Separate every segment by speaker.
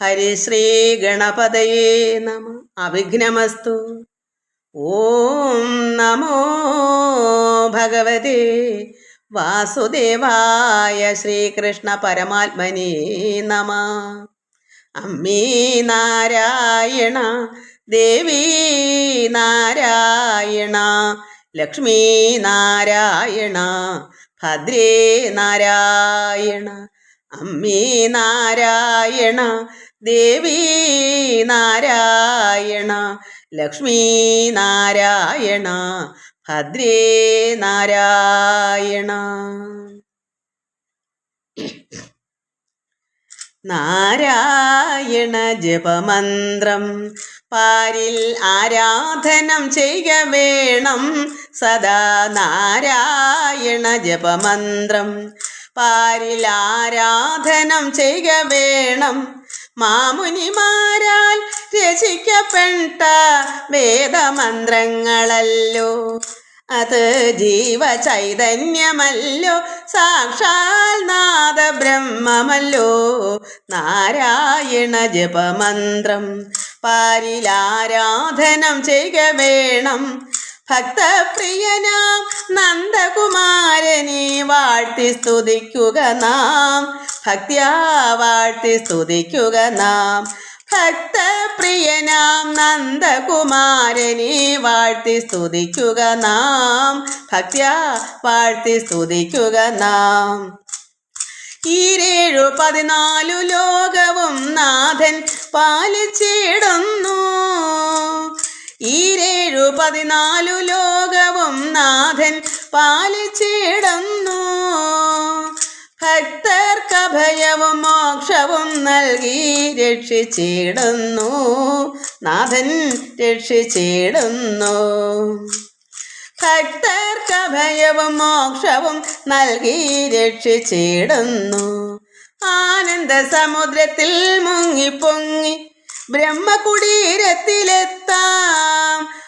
Speaker 1: ഹരിശ്രീ ഗണപതയേ നമ. അഭിഘ്നമസ്തു ഓം നമോ ഭഗവതേ. വാസുദേവായ ശ്രീകൃഷ്ണ പരമാത്മനേ നമ. അമ്മേ നാരായണ ദേവീ നാരായണ ലക്ഷ്മീ നാരായണ ഭദ്രേ നാരായണ അമ്മേ നാരായണ ദേവി നാരായണ ലക്ഷ്മീ നാരായണ ഭദ്രേ നാരായണ. നാരായണ ജപമന്ത്രം പാരിൽ ആരാധനം ചെയ്യ വേണം. സദാ നാരായണ ജപമന്ത്രം പാരിൽ ആരാധനം ചെയ്യ വേണം. മാമുനിമാരാൽ രചിക്കപ്പെട്ട വേദമന്ത്രങ്ങളല്ലോ. അത് ജീവചൈതന്യമല്ലോ. സാക്ഷാൽ നാദബ്രഹ്മമല്ലോ. നാരായണ ജപമന്ത്രം. പാരിലാരാധനം ചെയ്യുക വേണം. ഭക്തപ്രിയനാം നന്ദകുമാരനെ വാഴ്ത്തി സ്തുതിക്കുക നാം. ഭക്തിയാ വാഴ്ത്തി സ്തുതിക്കുക നാം. ഭക്തപ്രിയനാം നന്ദകുമാരനെ വാഴ്ത്തി സ്തുതിക്കുക നാം. ഭക്തിയാ വാഴ്ത്തി സ്തുതിക്കുക നാം. ഈരേഴു പതിനാലു ലോകവും നാഥൻ പാലിച്ചിടുന്നു പതിനാലു ലോകവും നാഥൻ പാലിച്ചിടുന്നു. ഭക്തർക്കഭയവും മോക്ഷവും നൽകി രക്ഷിച്ചിടുന്നു. നാഥൻ രക്ഷിച്ചിടുന്നു. ഭക്തർക്കഭയവും മോക്ഷവും നൽകി രക്ഷിച്ചിടുന്നു. ആനന്ദ സമുദ്രത്തിൽ മുങ്ങിപ്പൊങ്ങി ബ്രഹ്മകുടീരത്തിലെത്താം.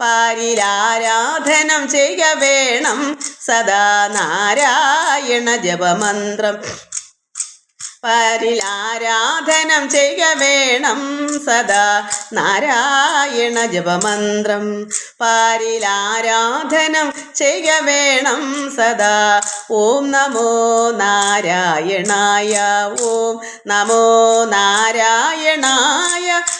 Speaker 1: പാരിലാരാധനം ചെയ്യ വേണം. സദാ നാരായണ ജപമന്ത്രം. പാരിലാരാധനം ചെയ്യ വേണം. സദാ നാരായണ ജപമന്ത്രം. പാരിലാരാധനം ചെയ്യ വേണം. സദാ ഓം നമോ നാരായണായ ഓം നമോ നാരായണായ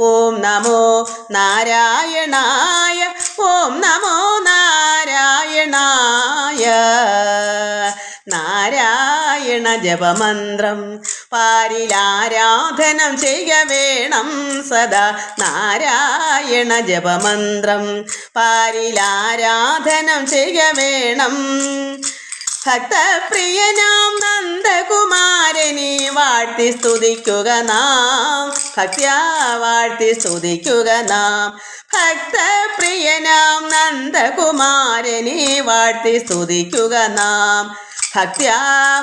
Speaker 1: ഓം നമോ നാരായണായ ഓം നമോ നാരായണായ. നാരായണ ജപമന്ത്രം പാരിലാരാധനം ചെയ്യ വേണം സദാ. നാരായണ ജപമന്ത്രം പാരിലാരാധനം ചെയ്യ വേണം ഭക്തപ്രിയനാം നന്ദകുമാരനെ വാഴ്ത്തി സ്തുതിക്കുക നാം. ഭക്ത്യാ വാഴ്ത്തി സ്തുതിക്കുക നാം. ഭക്തപ്രിയനാം നന്ദകുമാരനെ വാഴ്ത്തി സ്തുതിക്കുക നാം. ഭക്ത്യാ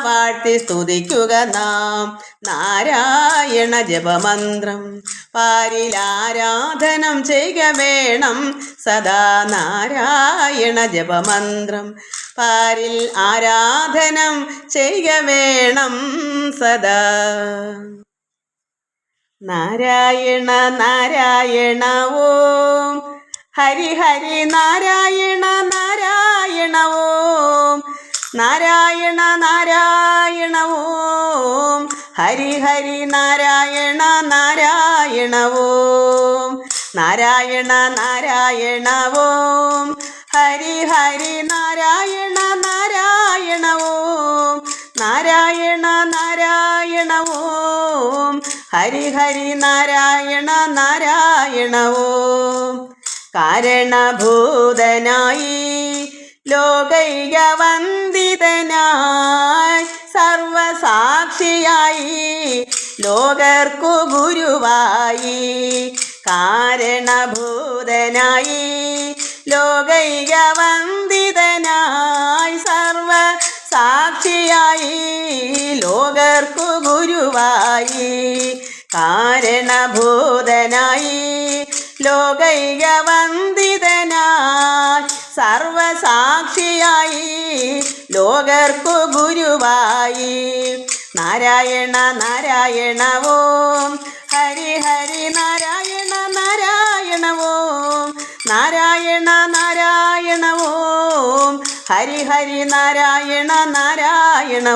Speaker 1: വാഴ്ത്തി സ്തുതിക്കുക നാം. നാരായണ ജപമന്ത്രം. പാരിലാരാധനം ചെയ്യുക വേണം. സദാ നാരായണ ജപമന്ത്രം. പാരിൽ ആരാധനം ചെയ്യുക വേണം. സദാ നാരായണ നാരായണ ഓം. ഹരി ഹരി നാരായണ നാരായണ ഓം. നാരായണ നാരായണ ഓം. ഹരി ഹരി നാരായണ നാരായണ നാരായണ നാരായണ ഓം. ഹരി ഹരി നാരായണ നാരായണ നാരായണ നാരായണ ഓം. ഹരി ഹരി നാരായണ നാരായണ കാരണഭൂതനായി ലോകൈക വന്ദിതനായി സർവസാക്ഷിയായി. ലോകർക്കു ഗുരുവായി. കാരണഭൂതനായി. ലോകൈക വന്ദിതനായി സർവ സാക്ഷിയായി ലോകർക്കു ഗുരുവായി. കാരണഭൂതനായി. ലോകൈക വന്ദിതനായി സർവസാക്ഷിയായി ലോകർക്കു ഗുരുവായി. നാരായണ നാരായണ ഹരി ഹരി നാരായണ നാരായണ നാരായണ നാരായണ ഹരി ഹരി നാരായണ നാരായണ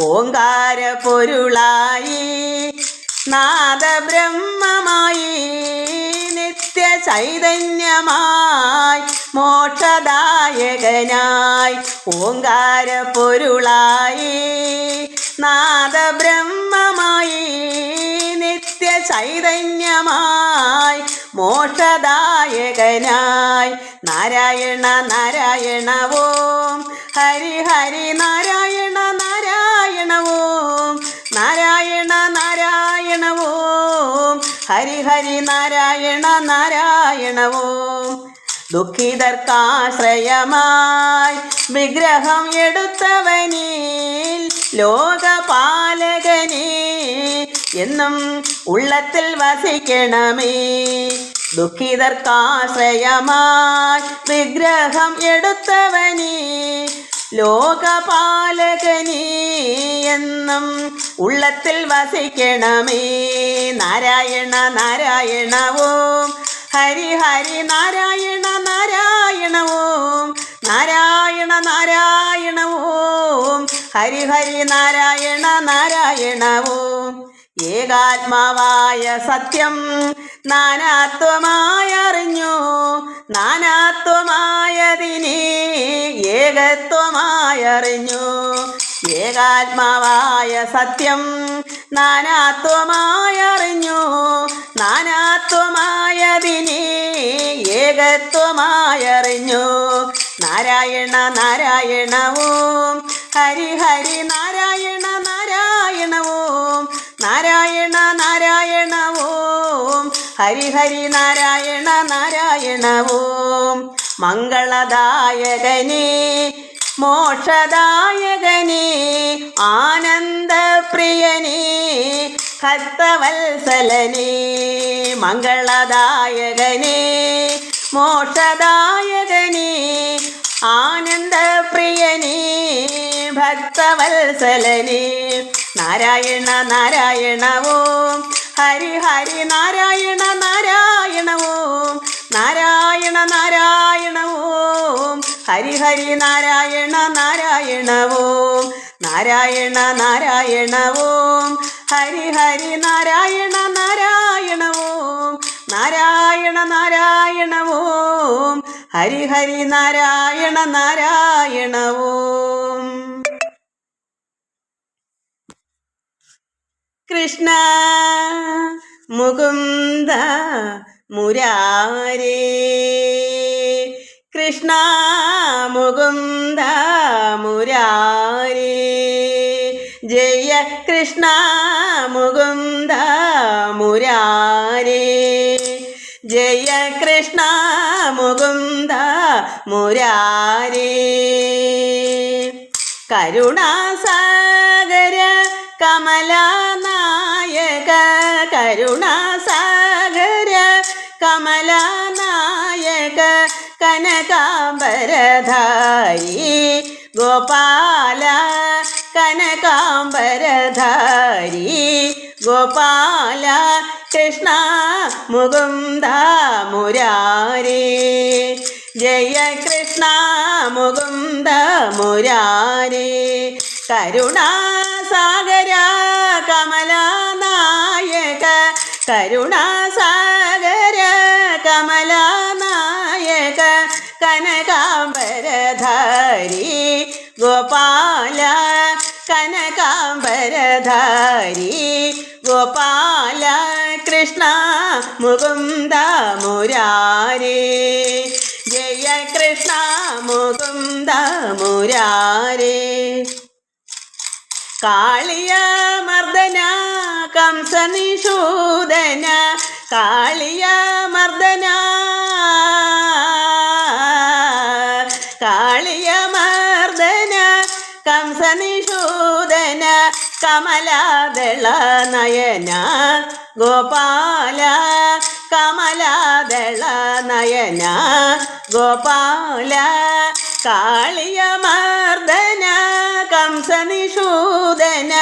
Speaker 1: ഓങ്കാര പൊരുളായി നാദബ്രഹ്മമായി നിത്യ ചൈതന്യമായി മോക്ഷദായകനായി ഓങ്കാര പൊരുളായി നാദബ്രഹ്മമായി നിത്യ ചൈതന്യമായി മോക്ഷദായകനായി നാരായണ നാരായണ ഓം ഹരി ഹരി നാരായണ നാരായണ ഓം നാരായണ നാരായണ ഓം ഹരി ഹരി നാരായണ നാരായണ ഓം ദുഃഖിതർക്കാശ്രയമായി വിഗ്രഹം എടുത്തവനിൽ ലോകപാലകനെ എന്നും ഉള്ളത്തിൽ വസിക്കണമേ. ദുഃഖിതർക്കാശ്രയമായി വിഗ്രഹം എടുത്തവനേ ലോകപാലകനീ എന്നും ഉള്ളത്തിൽ വസിക്കണമേ. നാരായണ നാരായണവും ഹരി ഹരി നാരായണ നാരായണ ഓം നാരായണ നാരായണ ഓം ഹരി ഹരി നാരായണ നാരായണ ഓം ഏകാത്മാവായ സത്യം നാനാത്വമായറിഞ്ഞു നാനാത്വമായതിനെ ഏകത്വമായറിഞ്ഞു ഏകാത്മാവായ സത്യം നാനാത്വമായറിഞ്ഞു. നാനാത്വമായതിനെ ഏകത്വമായറിഞ്ഞു. നാരായണ നാരായണവും ഹരി ഹരി നാരായണ നാരായണവും നാരായണ നാരായണവും ഹരി ഹരി നാരായണ നാരായണവും. മംഗളദായകനേ മോക്ഷദായകനേ ആനന്ദപ്രിയനേ ഭക്തവത്സലനേ മംഗളദായകനേ മോക്ഷദായകനേ ആനന്ദപ്രിയനേ ഭക്തവത്സലനേ. നാരായണ നാരായണ ഓം ഹരി ഹരി നാരായണ നാരായണവോ നാരായണ നാരായണവോ ഹരി ഹരി നാരായണ നാരായണ ഓം നാരായണ നാരായണ ഓം. ഹരി ഹരി നാരായണ നാരായണ ഓം. നാരായണ നാരായണ ഓം. ഹരി ഹരി നാരായണ നാരായണ ഓം. കൃഷ്ണ മുകുന്ദ മുരാരേ. കൃഷ്ണ കൃഷ്ണ മുകുന്ദ മുരാരേ. ജയ കൃഷ്ണ മുകുന്ദ മുരാരേ. കരുണാസാഗര കമലനായക കരുണാസാഗര കമലനായക കനകാംബരധായി ഗോപാല കനകാംബരധാരി ഗോപാല കൃഷ്ണ മുകുന്ദ മുരാരി. ജയ കൃഷ്ണ മുകുന്ദ മുരാരി. കരുണാസാഗര കമലനായക കരുണാസാഗര കമലനായക കനകാംബരധാരി ഗോപാല കനകാംബരധാരി ഗോപാല കൃഷ്ണ മുകുന്ദ മുരാരി ജയ കൃഷ്ണ മുകുന്ദ മുരാരി കാളിയ മർദ്ദന കംസനിഷൂദന കാളിയ മർദ്ദന നയന ഗോപാല കമലാദള നയന ഗോപാല കാളിയ മർദ്ദന കംസനിഷൂദന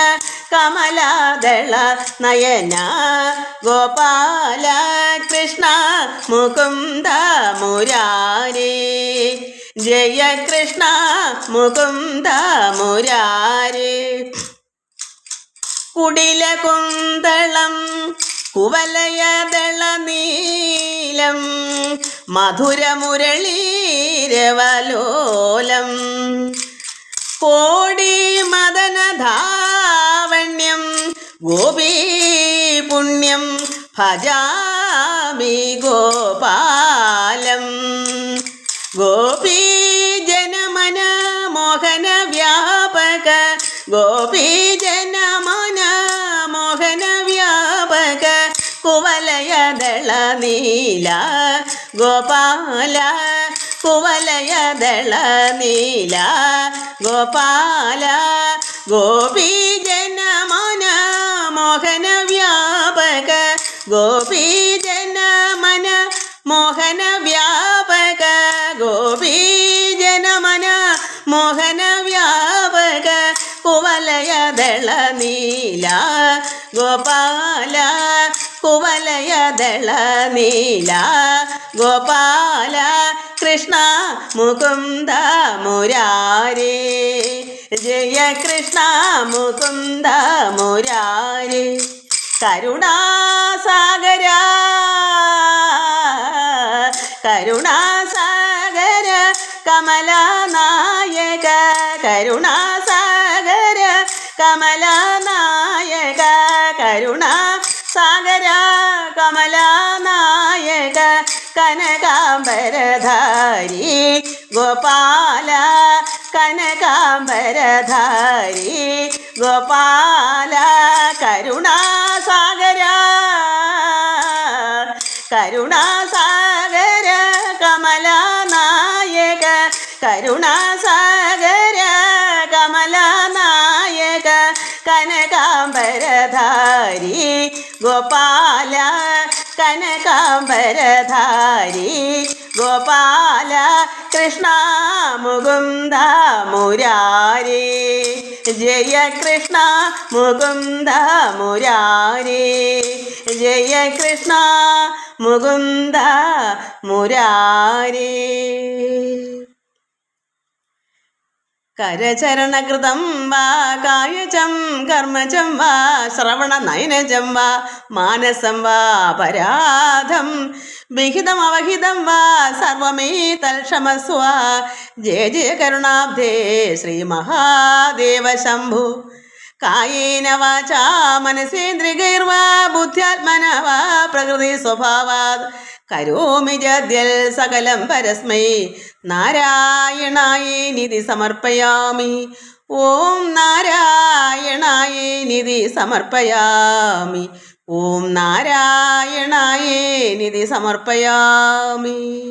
Speaker 1: കമലാദള നയന ഗോപാല കൃഷ്ണ മുകുന്ദ മുരാരി. ജയ കൃഷ്ണ മുകുന്ദ മുരാരേ. കുടില കുന്തളം കുവലയദള നീലം മധുരമുരളീരവലോലം കോടി മദനധാവണ്യം ഗോപീ പുണ്യം ഭജാമി ഗോപാലം. ഗോപീ ജനമന മോഹന വ്യാപക ഗോപീ ജനമന നീല ഗോപാല കുവലയദള നീല ഗോപാല ഗോപീജന മന മോഹന വ്യാപക ഗോപീജന മന മോഹന വ്യാപക ഗോപീജന മന മോഹന വ്യാപക കുവലയദള നീല ഗോപാല കുവലയദള നീല ഗോപാല കൃഷ്ണ മുകുന്ദ മുരാരേ. ജയ കൃഷ്ണ മുകുന്ദ മുരാരേ. കരുണാസാഗര. കരുണാസാഗര കമലനായക. കരുണാസാഗര കമലനായക. കരുണാസാഗര കനകാംബരധാരി ഗോപാല കനകാംബരധാരി ഗോപാല കരുണാസാഗര കരുണാസാഗര കമലനായക കരുണാസാഗര കമലനായക കനകാംബരധാരി ഗോപാല കനകാംബരധാരി ഗോപാല കൃഷ്ണ മുകുന്ദ മുരാരി. ജയ കൃഷ്ണ മുകുന്ദ മുരാരി. ജയ കൃഷ്ണ മുകുന്ദ മുരാരേ. കരചരണകൃതം വാ കായുജം കർമ്മജം വാ ശ്രവണ നയനജം വാ മാനസം വാ പരാധം. വിഹിതം അവഹിതം വാ സർവമേ തൽക്ഷമസ്വ ജയ ജയ കരുണാബ്ധേ ശ്രീ മഹാദേവ ശംഭു. കായേന വാചാ മനസേന്ദ്രികൈർവാ ബുദ്ധ്യാത്മന വാ പ്രകൃതി സ്വഭാവാത് കരോമി ജദ്യൽ സകലം പരസ്മൈ. നാരായണായേ നിധി സമർപ്പയാമി. ഓം നാരായണായേ നിധി സമർപ്പയാമി. ഓം നാരായണായേ നിധി സമർപ്പയാമി.